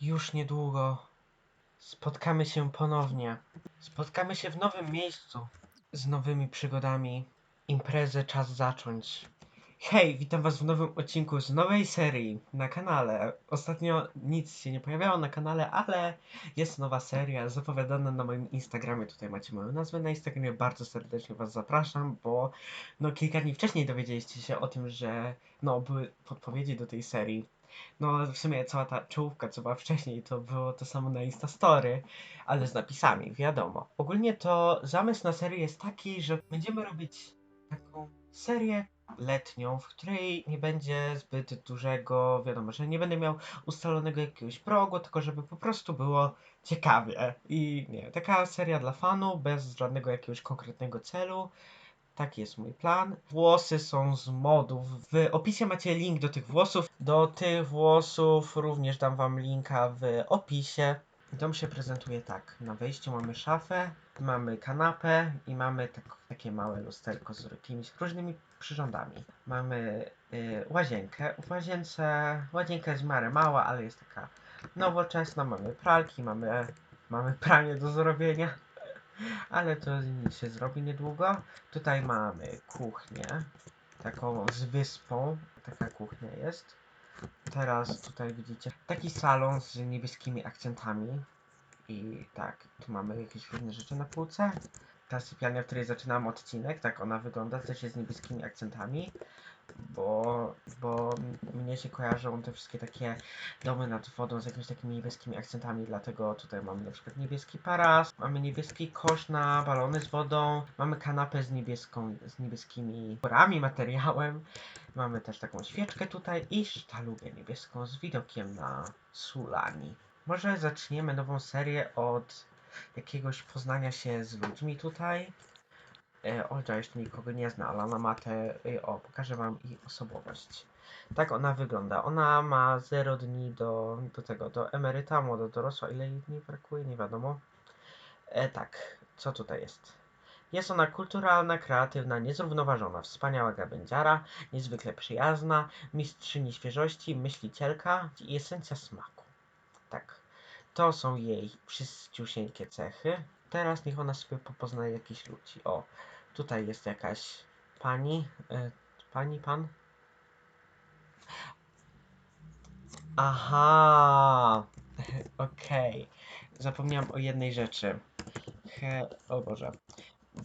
Już niedługo spotkamy się ponownie. Spotkamy się w nowym miejscu z nowymi przygodami. Imprezę czas zacząć. Hej, witam was w nowym odcinku z nowej serii na kanale. Ostatnio nic się nie pojawiało na kanale, ale jest nowa seria zapowiadana na moim Instagramie. Tutaj macie moją nazwę na Instagramie. Bardzo serdecznie was zapraszam, bo no kilka dni wcześniej dowiedzieliście się o tym, że no były podpowiedzi do tej serii. No w sumie cała ta czołówka, co była wcześniej, to było to samo na Instastory, ale z napisami, wiadomo. Ogólnie to zamysł na serię jest taki, że będziemy robić taką serię letnią, w której nie będzie zbyt dużego, wiadomo, że nie będę miał ustalonego jakiegoś progu, tylko żeby po prostu było ciekawie. I nie, taka seria dla fanów, bez żadnego jakiegoś konkretnego celu. Taki jest mój plan. Włosy są z modów. W opisie macie link do tych włosów. Do tych włosów również dam wam linka w opisie. Dom się prezentuje tak. Na wejściu mamy szafę, mamy kanapę i mamy tak, takie małe lusterko z jakimiś różnymi przyrządami. Mamy y, łazienkę. W łazience, łazienka jest w miarę mała, ale jest taka nowoczesna. Mamy pralki, mamy, mamy pranie do zrobienia. Ale to się zrobi niedługo. Tutaj mamy kuchnię, taką z wyspą. Taka kuchnia jest. Teraz tutaj widzicie taki salon z niebieskimi akcentami. I tak, tu mamy jakieś różne rzeczy na półce. Ta sypialnia, w której zaczynam odcinek, tak ona wygląda, też jest z niebieskimi akcentami. Bo, bo mnie się kojarzą te wszystkie takie domy nad wodą z jakimiś takimi niebieskimi akcentami, dlatego tutaj mamy na przykład niebieski paras, mamy niebieski kosz na balony z wodą, mamy kanapę z niebieską, z niebieskimi porami, materiałem, mamy też taką świeczkę tutaj i sztalugę niebieską z widokiem na Sulani. Może zaczniemy nową serię od jakiegoś poznania się z ludźmi tutaj. E, Olga jeszcze nikogo nie zna, ale ona ma te... E, o, pokażę wam jej osobowość. Tak ona wygląda. Ona ma 0 dni do, do tego, do emeryta, młoda dorosła. Ile jej dni brakuje? Nie wiadomo. E, tak, co tutaj jest? Jest ona kulturalna, kreatywna, niezrównoważona, wspaniała gawędziara, niezwykle przyjazna, mistrzyni świeżości, myślicielka i esencja smaku. Tak, to są jej wszyściusieńkie cechy. Teraz niech ona sobie popoznaje jakichś ludzi. O, tutaj jest jakaś pani, e, pani, pan? Aha, okej. Zapomniałam o jednej rzeczy. He, o Boże.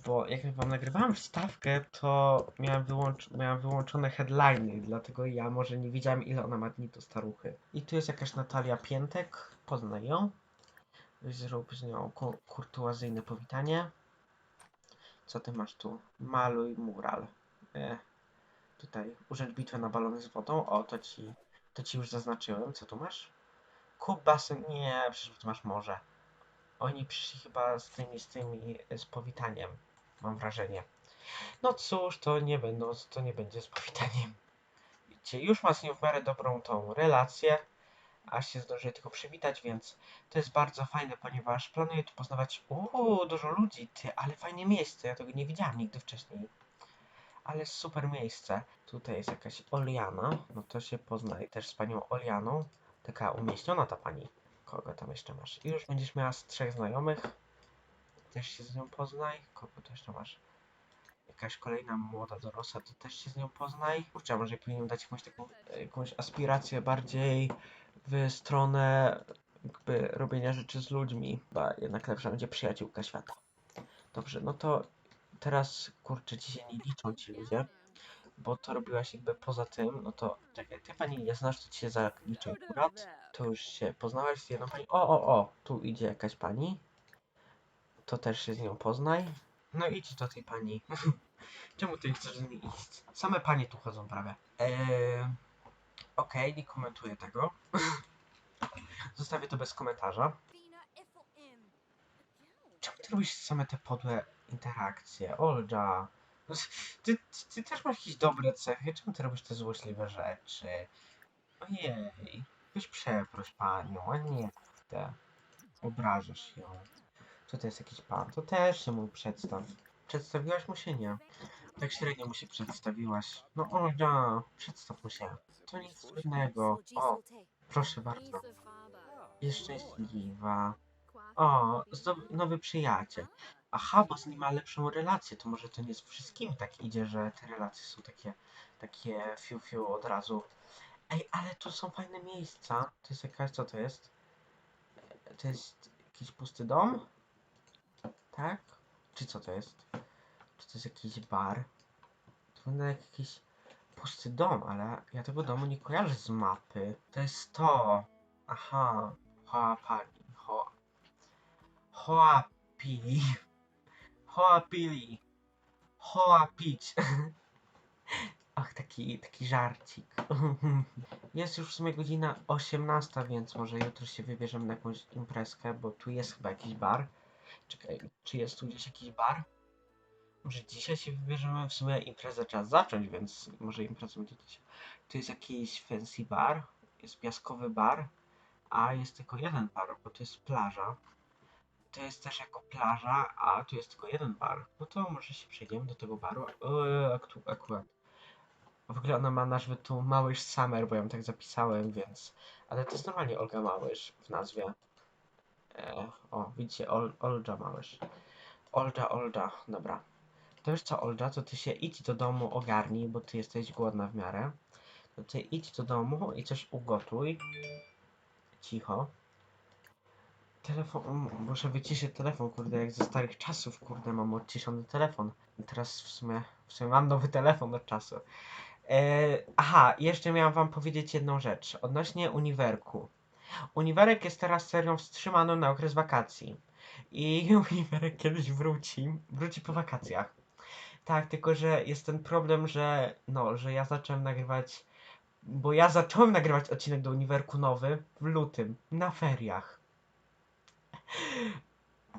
Bo jak wam nagrywałem wstawkę, to miałem, wyłącz miałem wyłączone headliny, dlatego ja może nie wiedziałem ile ona ma dni do staruchy. I tu jest jakaś Natalia Piętek, poznaj ją. Zrób z nią ku- kurtuazyjne powitanie. Co ty masz tu? Maluj mural. E, tutaj użyć bitwę na balony z wodą. O, to ci, to ci już zaznaczyłem. Co tu masz? Kup basen. Nie, przecież tu masz morze. Oni przyszli chyba z tymi, z tymi, e, z powitaniem. Mam wrażenie. No cóż, to nie będą, to nie będzie z powitaniem. Widzicie, już ma z nią w miarę dobrą tą relację, aż się zdąży tylko przywitać, więc to jest bardzo fajne, ponieważ planuję tu poznawać uuu, dużo ludzi, ty, ale fajne miejsce, ja tego nie widziałem nigdy wcześniej. Ale super miejsce. Tutaj jest jakaś Oliana, no to się poznaje też z panią Olianą. Taka umieśniona ta pani. Kogo tam jeszcze masz? I już będziesz miała z trzech znajomych. Też się z nią poznaj. Kogo to jeszcze masz? Jakaś kolejna młoda dorosła, to też się z nią poznaj. Kurczę, może powinienem dać jakąś taką, e, jakąś aspirację bardziej w stronę jakby robienia rzeczy z ludźmi. Chyba jednak lepsza będzie przyjaciółka świata. Dobrze, no to teraz kurczę ci się nie liczą ci ludzie, bo to robiłaś jakby poza tym, no to czekaj, ty pani nie znasz, to ci się zaliczy akurat. To już się poznałaś z jedną pani. O, o, o, tu idzie jakaś pani. To też się z nią poznaj. No idź do tej pani. Czemu ty chcesz z niej iść? Same panie tu chodzą prawie. Eee, Okej, nie komentuję tego. Zostawię to bez komentarza. Czemu ty robisz same te podłe interakcje? Olga. No, Ty, ty, ty też masz jakieś dobre cechy. Czemu ty robisz te złośliwe rzeczy? Ojej. Weź przeproś panią, a nie te. Obrażasz ją. Co to jest jakiś pan? To też się mu przedstaw. Przedstawiłaś mu się? Nie. Tak średnio mu się przedstawiłaś. No Olga, przedstaw mu się. To nic trudnego. O, proszę bardzo. jest szczęśliwa. O, nowy przyjaciel. Aha, bo z nim ma lepszą relację, to może to nie z wszystkim tak idzie, że te relacje są takie, takie fiu fiu od razu. Ej, ale tu są fajne miejsca. To jest jakaś, co to jest? E, To jest jakiś pusty dom? Tak? Czy co to jest? Czy to jest jakiś bar? To wygląda jak jakiś pusty dom, ale ja tego domu nie kojarzę z mapy. To jest to. Aha. Hoapali. Ho. Hoapili. Hoapili. Hoapić. Ach, taki, taki żarcik. Jest już w sumie godzina 18, więc może jutro się wybierzemy na jakąś imprezkę, bo tu jest chyba jakiś bar. Czekaj, czy jest tu gdzieś jakiś bar? Może dzisiaj się wybierzemy, w sumie imprezę czas zacząć, więc może impreza będzie dzisiaj. Tu jest jakiś fancy bar, jest piaskowy bar, a jest tylko jeden bar, bo to jest plaża. To jest też jako plaża, a tu jest tylko jeden bar. No to może się przejdziemy do tego baru. Aktu, akurat. W ogóle ona ma nazwę tu Małysz Summer, bo ja ją tak zapisałem, więc... Ale to jest normalnie Olga Małysz w nazwie. E, o, widzicie, Ol, Olga Małysz. Olga, Olga, dobra. To już co, Olga, to ty się idź do domu, ogarnij, bo ty jesteś głodna w miarę. To ty idź do domu i coś ugotuj. Cicho. Telefon, muszę wyciszyć telefon, kurde, jak ze starych czasów, kurde, mam odciszony telefon. Teraz w sumie, w sumie mam nowy telefon od czasu. E, aha, jeszcze miałam wam powiedzieć jedną rzecz, odnośnie Uniwerku. Uniwerek jest teraz serią wstrzymaną na okres wakacji. I Uniwerek kiedyś wróci, wróci po wakacjach. Tak, tylko że jest ten problem, że no, że ja zacząłem nagrywać, bo ja zacząłem nagrywać odcinek do Uniwerku nowy w lutym, na feriach.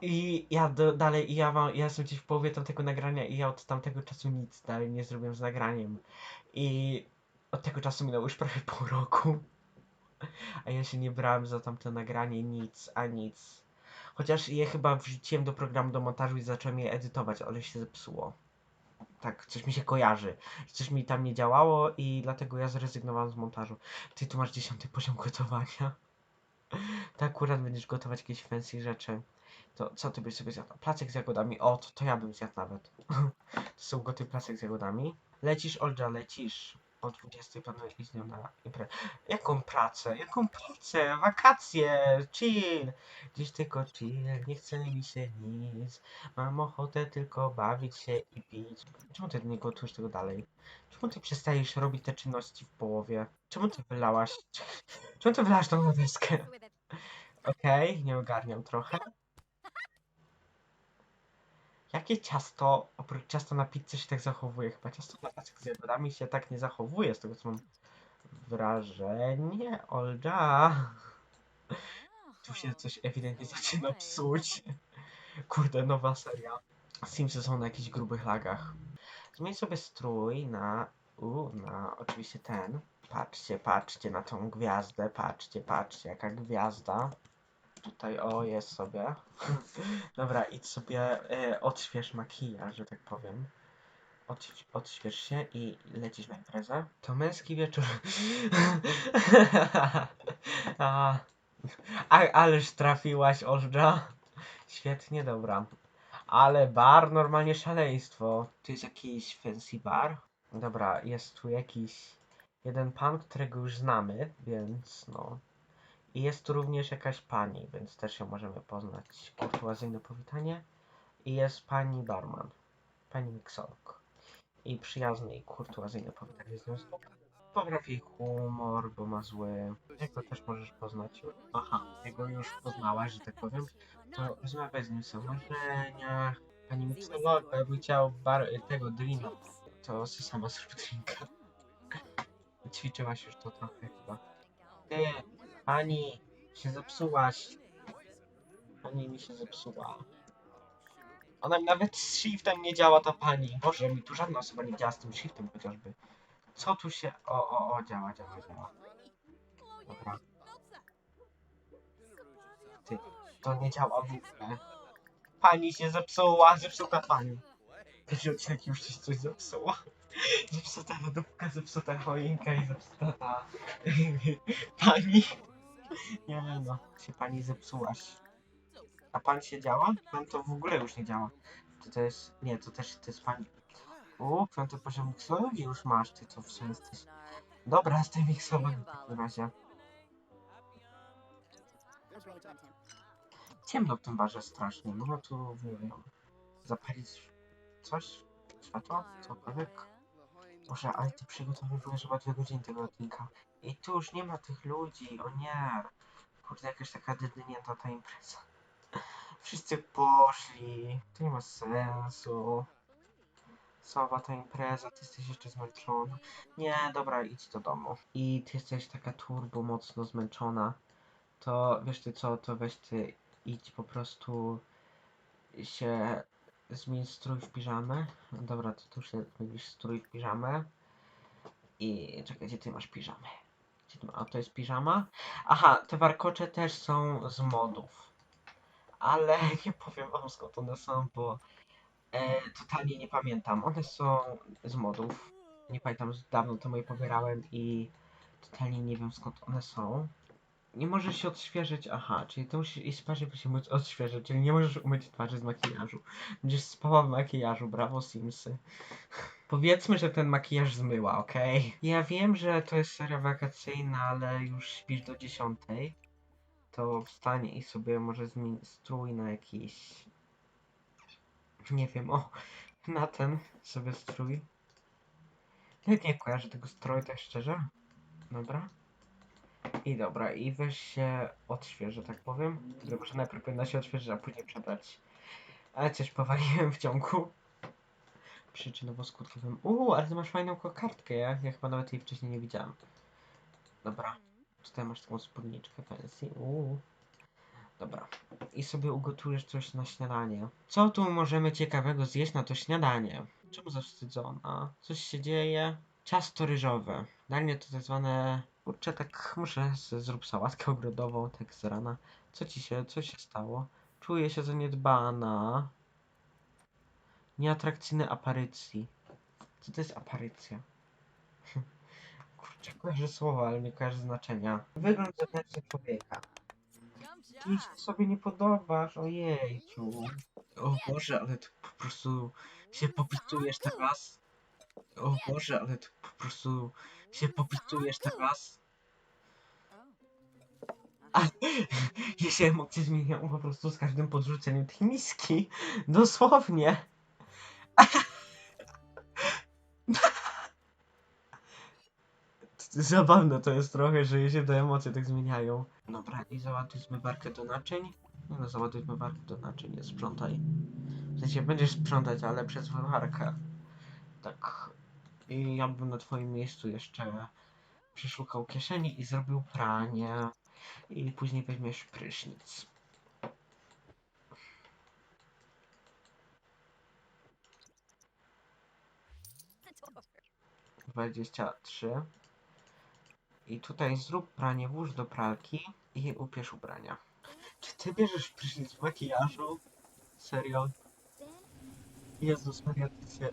I ja do, dalej, i ja mam, ja jestem gdzieś w połowie tamtego nagrania i ja od tamtego czasu nic dalej nie zrobiłem z nagraniem. I od tego czasu minęło już prawie pół roku. A ja się nie brałem za tamte nagranie nic, a nic. Chociaż je chyba wrzuciłem do programu do montażu i zacząłem je edytować, ale się zepsuło. Tak, coś mi się kojarzy. Coś mi tam nie działało i dlatego ja zrezygnowałem z montażu. Ty tu masz dziesiąty poziom gotowania. To akurat będziesz gotować jakieś fancy rzeczy. To co ty byś sobie zjadł? Placek z jagodami. O, to, to ja bym zjadł nawet. to są goty placek z jagodami. Lecisz, Olga, lecisz. O 20 planuję iść z nią na imprezę. Jaką pracę? Jaką pracę? Wakacje, chill. Dziś tylko chill, nie chce mi się nic. Mam ochotę tylko bawić się i pić. Czemu ty nie gotujesz tego dalej? Czemu ty przestajesz robić te czynności w połowie? Czemu ty wylałaś? Czemu ty wylałaś tą na deskę? Okej, nie ogarniam trochę. Jakie ciasto, oprócz ciasta na pizzę się tak zachowuje? Chyba ciasto na placek z jagodami się tak nie zachowuje, z tego co mam wrażenie. Olga. Tu się coś ewidentnie zaczyna psuć. Kurde, nowa seria. Simsy są na jakichś grubych lagach. Zmień sobie strój na... U, na oczywiście ten. Patrzcie, patrzcie na tą gwiazdę. Patrzcie, patrzcie, jaka gwiazda. Tutaj, o, jest sobie. Dobra, idź sobie, e, odśwież makijaż, że tak powiem. Odś odśwież się i lecisz na imprezę. To męski wieczór. A, ależ trafiłaś, Olża. Świetnie, dobra. Ale bar, normalnie szaleństwo. Tu jest jakiś fancy bar. Dobra, jest tu jakiś jeden pan, którego już znamy, więc no. I jest tu również jakaś pani, więc też ją możemy poznać. Kurtuazyjne powitanie. I jest pani barman. Pani Miksolk. I przyjazne i kurtuazyjne powitanie z nią. Popraw jej humor, bo ma zły. Jego też możesz poznać. Aha, jego już poznałaś, że tak powiem. To rozmawiaj z nim o marzeniach. Pani Miksolk, ja bym chciał bar tego drinka. To sama zrób drinka. Ćwiczyłaś już to trochę chyba. Ty, Pani, się zepsułaś. Pani mi się zepsuła. Ona mi nawet z shiftem nie działa ta pani. Boże, mi tu żadna osoba nie działa z tym shiftem chociażby. Co tu się... O, o, o, działa, działa, działa. Dobra. Ty, to nie działa w ogóle. Pani się zepsuła, zepsuta pani. Wiesz, odcinek już się coś zepsuło. Zepsuta lodówka, zepsuta choinka i zepsuta ta... pani. Nie no, się pani zepsułaś. A pan się działa? Pan to w ogóle już nie działa. To, to jest... Nie, to też to jest pani... O, piąty poziom miksologii już masz, ty to w sumie jesteś... Dobra, z tej miksologii w takim razie. Ciemno w tym barze strasznie, no tu nie wiem. Zapalić coś? Światło? Cokolwiek? Boże, ale ty przygotowywujesz chyba dwie godziny tego odcinka. I tu już nie ma tych ludzi, o nie. Kurde, jakaś taka dydnięta ta impreza. Wszyscy poszli, to nie ma sensu. Słaba ta impreza, ty jesteś jeszcze zmęczona. Nie, dobra, idź do domu. I ty jesteś taka turbo mocno zmęczona. To wiesz ty co, to weź ty idź po prostu się zmień strój w piżamę. Dobra, to tu się zmienisz strój w piżamę. I czekaj, gdzie ty masz piżamę? A to jest piżama? Aha, te warkocze też są z modów. Ale nie powiem wam skąd one są, bo e, totalnie nie pamiętam. One są z modów. Nie pamiętam, dawno temu je pobierałem i totalnie nie wiem skąd one są. Nie możesz się odświeżyć, aha, czyli to musi iść spaść, by się móc odświeżyć, czyli nie możesz umyć twarzy z makijażu. Będziesz spała w makijażu, brawo Simsy. Powiedzmy, że ten makijaż zmyła, okej? Ja wiem, że to jest seria wakacyjna, ale już śpisz do dziesiątej. To wstanie i sobie może zmień strój na jakiś... Nie wiem, o, na ten sobie strój. Nawet nie kojarzę tego stroju, tak szczerze. Dobra. I dobra, i weź się odświeży, tak powiem. Tylko, że najpierw powinna się odświeżyć, a później przebrać. Ale coś powaliłem w ciągu. Przyczynowo-skutkowym. Uuu, ale ty masz fajną kokardkę, ja, ja chyba nawet jej wcześniej nie widziałem. Dobra, tutaj masz taką spódniczkę fancy. Uuu. Dobra. I sobie ugotujesz coś na śniadanie. Co tu możemy ciekawego zjeść na to śniadanie? Czemu zawstydzona? Coś się dzieje? Ciasto ryżowe. Danie to tak zwane... Kurczę, tak muszę zrób sałatkę ogrodową, tak z rana. Co ci się, co się stało? Czuję się zaniedbana. Nieatrakcyjne aparycji. Co to jest aparycja? Kurczę, kojarzę słowa, ale nie kojarzę znaczenia. Wygląd zewnętrzny człowieka. Się sobie nie podobasz, ojejciu. O Boże, ale ty po prostu się popisujesz teraz. O Boże, ale ty po prostu się popisujesz teraz. A, ja się emocje zmieniają po prostu z każdym podrzuceniem tej miski. Dosłownie. Zabawne to jest trochę, że się te emocje tak zmieniają. Dobra, i załaduj zmywarkę do naczyń. Nie no, załaduj zmywarkę do naczyń, nie sprzątaj. W sensie będziesz sprzątać, ale przez zmywarkę. Tak. I ja bym na twoim miejscu jeszcze przeszukał kieszeni i zrobił pranie. I później weźmiesz prysznic. Dwadzieścia trzy. I tutaj zrób pranie, włóż do pralki i upierz ubrania. Czy ty bierzesz prysznic w makijażu? Serio? Jezus Maria, ty się,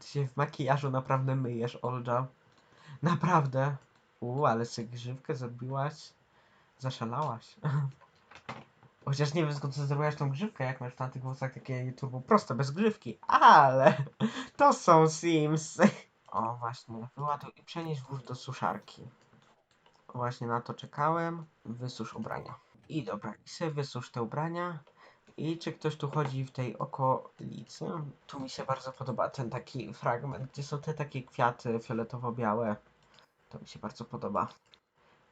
ty się w makijażu naprawdę myjesz, Olga. Naprawdę. U, ale sobie grzywkę zrobiłaś. Zaszalałaś. Chociaż nie wiem skąd zrobiłaś tą grzywkę, jak masz na tych włosach takie turbo proste, bez grzywki. Ale to są Sims. O właśnie, wyładuj i przenieś włóż do suszarki. Właśnie na to czekałem. Wysusz ubrania. I dobra, i sobie wysusz te ubrania. I czy ktoś tu chodzi w tej okolicy? Tu mi się bardzo podoba ten taki fragment, gdzie są te takie kwiaty fioletowo-białe. To mi się bardzo podoba.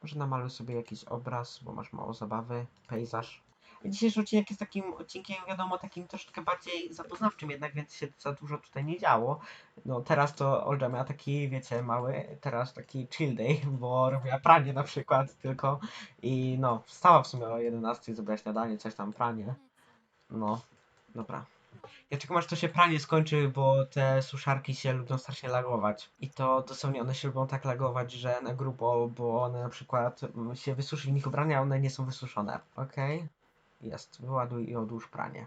Może namaluj sobie jakiś obraz, bo masz mało zabawy, pejzaż. Dzisiejszy odcinek jest takim odcinkiem, wiadomo, takim troszeczkę bardziej zapoznawczym jednak, więc się za dużo tutaj nie działo. No teraz to Olga miała taki, wiecie, mały, teraz taki chill day, bo robiła pranie na przykład tylko i no, wstała w sumie o 11, zrobiła śniadanie, coś tam, pranie. No, dobra. Ja czekam aż to się pranie skończy, bo te suszarki się lubią strasznie lagować. I to dosłownie one się lubią tak lagować, że na grubo, bo one na przykład mm, się wysuszy w nich ubrania, a one nie są wysuszone. Okej? Jest. Wyładuj i odłóż pranie.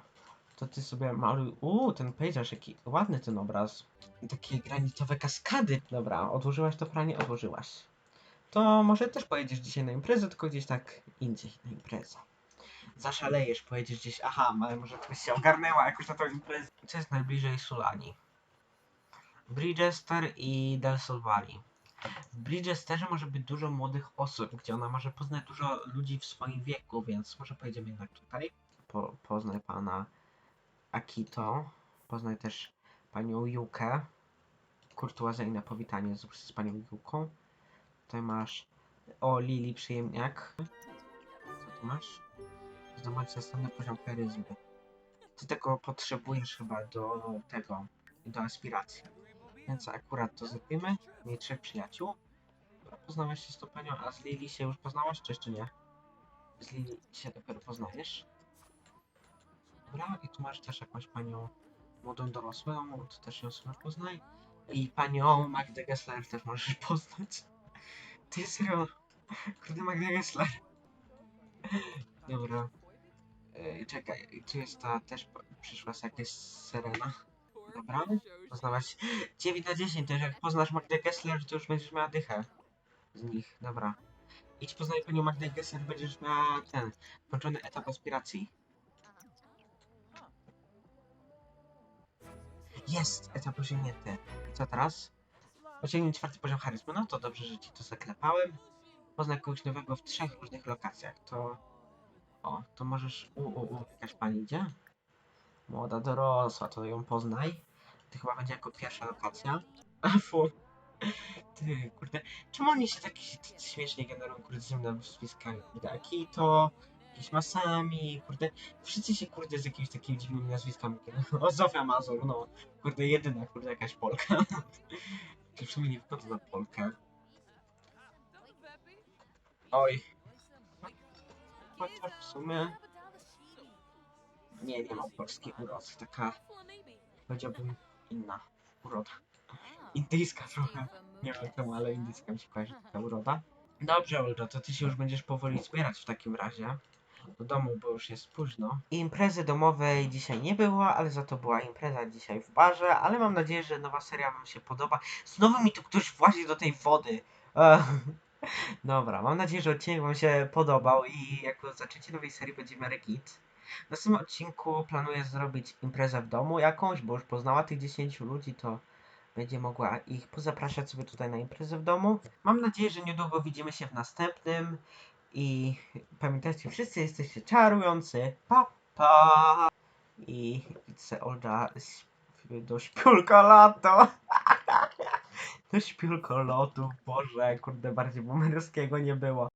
To ty sobie maluj. Uuu, ten pejzaż, jaki ładny ten obraz. Takie granitowe kaskady. Dobra, odłożyłaś to pranie? Odłożyłaś. to może też pojedziesz dzisiaj na imprezę, tylko gdzieś tak indziej na imprezę. Zaszalejesz, pojedziesz gdzieś, aha, ale może ktoś się ogarnęła jakoś na tą imprezę. Co jest najbliżej Sulani? Bridgester i Del Sol Valley. W Bridgesterze może być dużo młodych osób, gdzie ona może poznać dużo ludzi w swoim wieku, więc może pojedziemy jednak tutaj. Po, poznaj pana Akito, poznaj też panią Jukę. Kurtuazyjne powitanie z, z panią Juką. Tutaj masz o Lili przyjemniak. Co tu masz? Zdobądź następny poziom charyzmy. Ty tego potrzebujesz chyba do tego, do aspiracji. Więc akurat to zrobimy. Miej trzech przyjaciół. Dobra, się z tą panią, a z Lili się już poznałaś, czy jeszcze nie? Z Lili się dopiero poznajesz. Dobra, i tu masz też jakąś panią młodą dorosłą, to też ją sobie poznaj. I panią Magdę Gessler też możesz poznać. Ty serio? Kurde Magda Gessler. Dobra. Ej, czekaj, tu jest ta też przyszła z Serena. Dobra, poznałaś 9 na 10, to już jak poznasz Magdę Gessler, to już będziesz miała dychę z nich, dobra. Idź poznaj panią Magdę Gessler, będziesz miała ten, kończony etap aspiracji. Jest, etap osiągnięty. I co teraz? Osiągnij czwarty poziom charyzmy, no to dobrze, że ci to zaklepałem. Poznaj kogoś nowego w trzech różnych lokacjach, to... O, to możesz... U, u, u, jakaś pani idzie? Młoda dorosła, to ją poznaj. To chyba będzie jako pierwsza lokacja. A fu. Ty, kurde. Czemu oni się tak śmiesznie generują, kurde, z innymi nazwiskami? Kurde, Akito, jakieś Masami, kurde. Wszyscy się, kurde, z jakimiś takimi dziwnymi nazwiskami generują. O, Zofia Mazur, no. Kurde, jedyna, kurde, jakaś Polka. To w sumie nie wygląda na Polkę. Oj. Chociaż w sumie... Nie, mam polskiej urody. Taka, powiedziałbym, inna uroda. Indyjska trochę. Nie wiem czemu, ale indyjska mi się kojarzy taka uroda. Dobrze, Olga, to ty się już będziesz powoli zbierać w takim razie. Do domu, bo już jest późno. Imprezy domowej dzisiaj nie było, ale za to była impreza dzisiaj w barze, ale mam nadzieję, że nowa seria wam się podoba. Znowu mi tu ktoś włazi do tej wody. Dobra, mam nadzieję, że odcinek wam się podobał i jako zaczęcie nowej serii będzie git. W następnym odcinku planuję zrobić imprezę w domu jakąś, bo już poznała tych 10 ludzi, to będzie mogła ich pozapraszać sobie tutaj na imprezę w domu. Mam nadzieję, że niedługo widzimy się w następnym i pamiętajcie, wszyscy jesteście czarujący. Pa, pa! I widzę Olga do śpiulka lato. do śpiulko lotu, Boże, kurde, bardziej boomerskiego nie było.